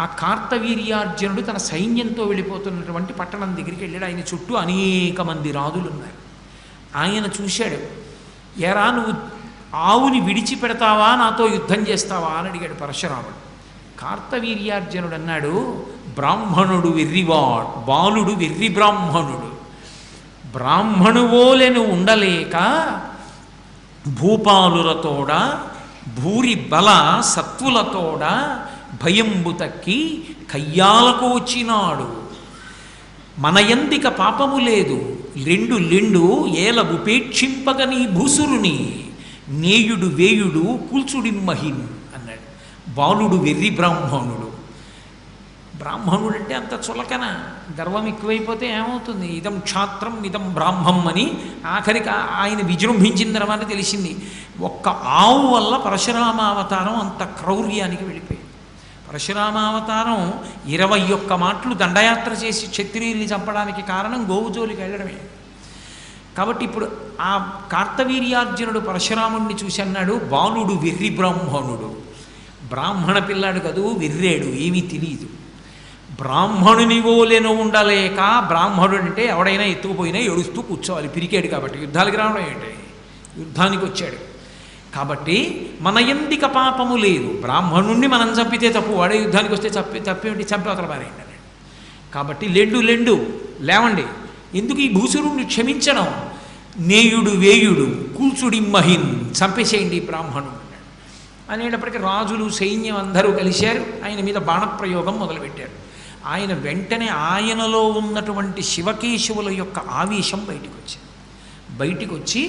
ఆ కార్తవీర్యార్జునుడు తన సైన్యంతో వెళ్ళిపోతున్నటువంటి పట్టణం దగ్గరికి వెళ్ళాడు. ఆయన చుట్టూ అనేక మంది రాజులు ఉన్నారు ఆయన చూశాడు ఎరా నువ్వు ఆవుని విడిచిపెడతావా? నాతో యుద్ధం చేస్తావా? అని అడిగాడు పరశురాముడు. కార్తవీర్యార్జునుడు అన్నాడు బ్రాహ్మణుడు వెర్రివాడు బాలుడు వెర్రి బ్రాహ్మణుడు. బ్రాహ్మణువోలెను ఉండలేక భూపాలులతోడ భూరి బల సత్వులతోడ భయంబు తక్కి కయ్యాలకు వచ్చినాడు. మన ఎందిక పాపము లేదు. రెండు లెండు ఏల ఉపేక్షింపగని భూసురుని. నేయుడు వేయుడు కూల్చుడిమ్మహిన్ అన్నాడు. బాలుడు వెర్రి బ్రాహ్మణుడు. బ్రాహ్మణుడు అంటే అంత చులకన. గర్వం ఎక్కువైపోతే ఏమవుతుంది? ఇదం క్షాత్రం ఇదం బ్రాహ్మం అని ఆఖరికి ఆయన విజృంభించిన తర్వాత తెలిసింది. ఒక్క ఆవు వల్ల పరశురామావతారం అంత క్రౌర్యానికి వెళ్ళిపోయింది. పరశురామావతారం ఇరవై ఒక్క మాటలు దండయాత్ర చేసి క్షత్రియుల్ని చంపడానికి కారణం గోవుజోలికి వెళ్ళడమే. కాబట్టి ఇప్పుడు ఆ కార్తవీర్యార్జునుడు పరశురాముడిని చూసి అన్నాడు బాలుడు వెర్రి బ్రాహ్మణుడు. బ్రాహ్మణ పిల్లాడు కదూ వెర్రేడు ఏమీ తెలియదు బ్రాహ్మణుని ఓలెను ఉండలేక బ్రాహ్మణుడు అంటే ఎవడైనా ఎత్తుకుపోయినా ఏడుస్తూ కూర్చోవాలి. పిరికాడు కాబట్టి యుద్ధాలకు రావడం ఏంటి? యుద్ధానికి వచ్చాడు. కాబట్టి మన ఎందిక పాపము లేదు. బ్రాహ్మణుణ్ణి మనం చంపితే తప్పు వాడే యుద్ధానికి వస్తే చంపి తప్పేమిటి చంపేవతల పారేయండి కాబట్టి లెండు లెండు లేవండి. ఎందుకు ఈ భూసురుణ్ణి క్షమించడం? నేయుడు వేయుడు కూల్చుడి మహిన్ చంపేసేయండి బ్రాహ్మణుడు అనేటప్పటికీ రాజులు సైన్యం అందరూ కలిశారు. ఆయన మీద బాణప్రయోగం మొదలుపెట్టారు ఆయన వెంటనే ఆయనలో ఉన్నటువంటి శివకేశవుల యొక్క ఆవేశం బయటకు వచ్చింది బయటికి వచ్చి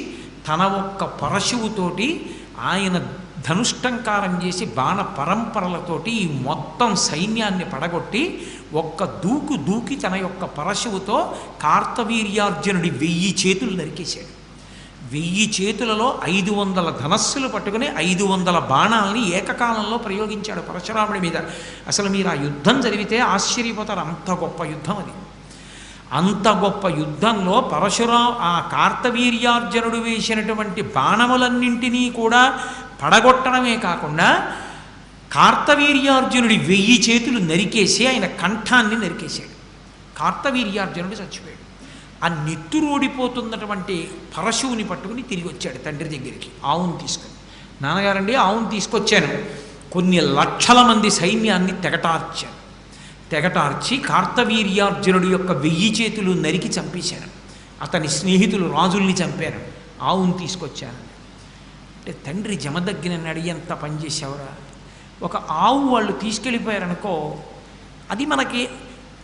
తన ఒక్క పరశువుతోటి ఆయన ధనుష్టంకారం చేసి బాణ పరంపరలతోటి ఈ మొత్తం సైన్యాన్ని పడగొట్టి ఒక్క దూకు దూకి తన యొక్క పరశువుతో కార్తవీర్యార్జునుడి వెయ్యి చేతులు నరికేశాడు. వెయ్యి చేతులలో ఐదు వందల ధనస్సులు పట్టుకుని ఐదు వందల బాణాలని ఏకకాలంలో ప్రయోగించాడు పరశురాముడి మీద. అసలు మీరు ఆ యుద్ధం జరిగితే ఆశ్చర్యపోతారు. అంత గొప్ప యుద్ధం అది. అంత గొప్ప యుద్ధంలో పరశురా ఆ కార్తవీర్యార్జునుడు వేసినటువంటి బాణములన్నింటినీ కూడా పడగొట్టడమే కాకుండా కార్తవీర్యార్జునుడి వెయ్యి చేతులు నరికేసి ఆయన కంఠాన్ని నరికేశాడు. కార్తవీర్యార్జునుడు చచ్చిపోయాడు. ఆ నెత్తురోడిపోతున్నటువంటి పరశువుని పట్టుకుని తిరిగి వచ్చాడు తండ్రి దగ్గరికి. ఆవును తీసుకుని. నాన్నగారండి ఆవును తీసుకొచ్చాను. కొన్ని లక్షల మంది సైన్యాన్ని తెగటార్చాను తెగటార్చి కార్తవీర్యార్జునుడి యొక్క వెయ్యి చేతులు నరికి చంపేశాను అతని స్నేహితులు రాజుల్ని చంపారు. ఆవును తీసుకొచ్చాను అంటే తండ్రి జమదగ్గినన్నాడు ఎంత పనిచేసేవరా ఒక ఆవు వాళ్ళు తీసుకెళ్ళిపోయారనుకో అది మనకి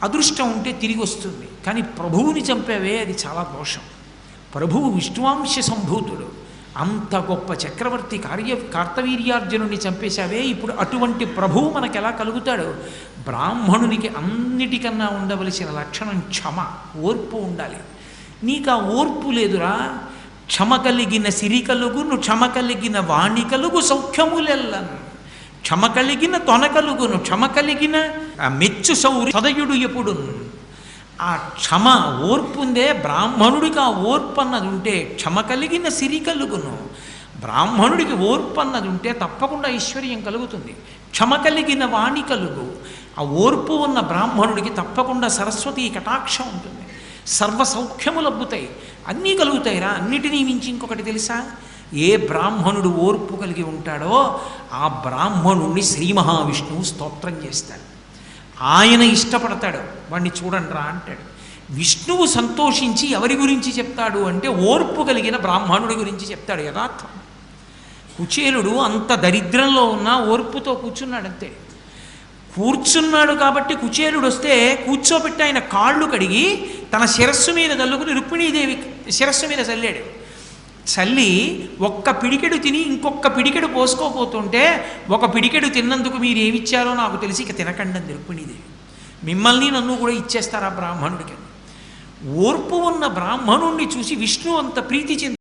అదృష్టం ఉంటే తిరిగి వస్తుంది. కానీ ప్రభువుని చంపేవే అది చాలా దోషం. ప్రభువు విష్ణువాంశ సంభూతుడు. అంత గొప్ప చక్రవర్తి కార్య కార్తవీర్యార్జునుడిని చంపేశావే. ఇప్పుడు అటువంటి ప్రభువు మనకు ఎలా కలుగుతాడు? బ్రాహ్మణునికి అన్నిటికన్నా ఉండవలసిన లక్షణం క్షమ ఓర్పు ఉండాలి. నీకు ఆ ఓర్పు లేదురా. క్షమ కలిగిన సిరి కలుగును క్షమ కలిగిన వాణి కలుగు సౌఖ్యములెల్లను క్షమ కలిగిన తొన కలుగును క్షమ కలిగిన ఆ మెచ్చు సౌరి సదయుడు ఎప్పుడు ఆ క్షమ ఓర్పు ఉందే బ్రాహ్మణుడికి ఆ ఓర్పు అన్నది ఉంటే క్షమ కలిగిన సిరి కలుగును బ్రాహ్మణుడికి ఓర్పు అన్నది ఉంటే తప్పకుండా ఐశ్వర్యం కలుగుతుంది. క్షమ కలిగిన వాణి కలుగు. ఆ ఓర్పు ఉన్న బ్రాహ్మణుడికి తప్పకుండా సరస్వతి కటాక్షం ఉంటుంది. సర్వ సౌఖ్యములు అబ్బుతాయి. అన్నీ కలుగుతాయిరా. అన్నిటినీ మించి ఇంకొకటి తెలుసా? ఏ బ్రాహ్మణుడు ఓర్పు కలిగి ఉంటాడో ఆ బ్రాహ్మణుణ్ణి శ్రీ మహావిష్ణువు స్తోత్రం చేస్తాడు. ఆయన ఇష్టపడతాడు. వాడిని చూడండిరా అంటాడు. విష్ణువు సంతోషించి ఎవరి గురించి చెప్తాడు అంటే ఓర్పు కలిగిన బ్రాహ్మణుడి గురించి చెప్తాడు యథార్థం. కుచేలుడు అంత దరిద్రంలో ఉన్న ఓర్పుతో కూర్చున్నాడంతే. కూర్చున్నాడు కాబట్టి కుచేలుడు వస్తే కూర్చోబెట్టి ఆయన కాళ్ళు కడిగి తన శిరస్సు మీద చల్లుకుని రుక్మిణీదేవి శిరస్సు మీద చల్లాడు. చల్లి ఒక్క పిడికెడు తిని ఇంకొక పిడికెడు పోసుకోపోతుంటే ఒక పిడికెడు తిన్నందుకు మీరు ఏమిచ్చారో నాకు తెలిసి ఇక తినకండి అంది రుక్మిణీదేవి. మిమ్మల్ని నన్ను కూడా ఇచ్చేస్తారా బ్రాహ్మణుడికి ఓర్పు ఉన్న బ్రాహ్మణుణ్ణి చూసి విష్ణు అంత ప్రీతి చెంది